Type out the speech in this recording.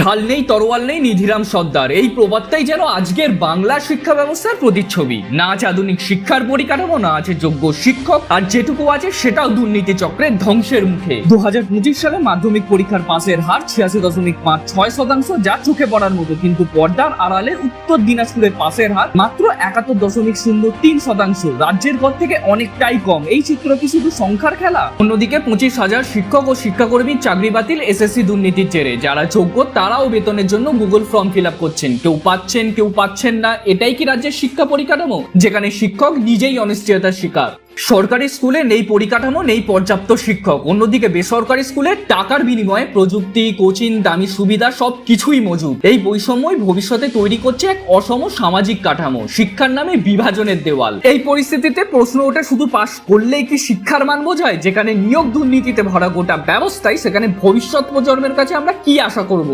ঢাল নেই, তরোয়াল নেই, নিধিরাম সর্দার। এই প্রবাদটাই যেন আজকের বাংলা শিক্ষা ব্যবস্থার প্রতিচ্ছবি। না আছে আধুনিক শিক্ষার পরিকাঠামো, না আছে যোগ্য শিক্ষক, আর যেটুকু আছে সেটাও দুর্নীতি চক্রের ধ্বংসের মুখে। দু হাজার পঁচিশ সালে মাধ্যমিক পরীক্ষার পাশের হার ছিয়াশি দশমিক পাঁচ ছয় শতাংশ, যা চোখে পড়ার মতো। কিন্তু পর্দার আড়ালে উত্তর দিনাজপুরের পাশের হার মাত্র একাত্তর দশমিক শূন্য তিন শতাংশ। রাজ্যের পর থেকে অনেকটাই কম। এই চিত্র কি শুধু সংখ্যার খেলা? অন্যদিকে পঁচিশ হাজার শিক্ষক ও শিক্ষাকর্মীর চাকরি বাতিল এসএসসি দুর্নীতির জেরে। যারা যোগ্য তারাও বেতনের জন্য গুগল ফর্ম ফিল আপ করছেন। কেউ পাচ্ছেন কেউ পাচ্ছেন না, এটাই কি রাজ্যের শিক্ষা পরিকাঠামো? যেখানে শিক্ষক নিজেই অনিশ্চয়তার শিকার। সরকারি স্কুলে নেই পরিকাঠামো, নেই পর্যাপ্ত শিক্ষক। অন্যদিকে বেসরকারি স্কুলে টাকার বিনিময়ে প্রযুক্তি, কোচিং, দামি সুবিধা সব কিছুই মজুদ। এই বৈষম্যই ভবিষ্যতে তৈরি করছে এক অসম সামাজিক কাঠামো। শিক্ষার নামে বিভাজনের দেওয়াল। এই পরিস্থিতিতে প্রশ্ন ওঠে, শুধু পাশ করলেই কি শিক্ষার মান বোঝায়? যেখানে নিয়োগ দুর্নীতিতে ভরা গোটা ব্যবস্থায় সেখানে ভবিষ্যৎ প্রজন্মের কাছে আমরা কি আশা করব?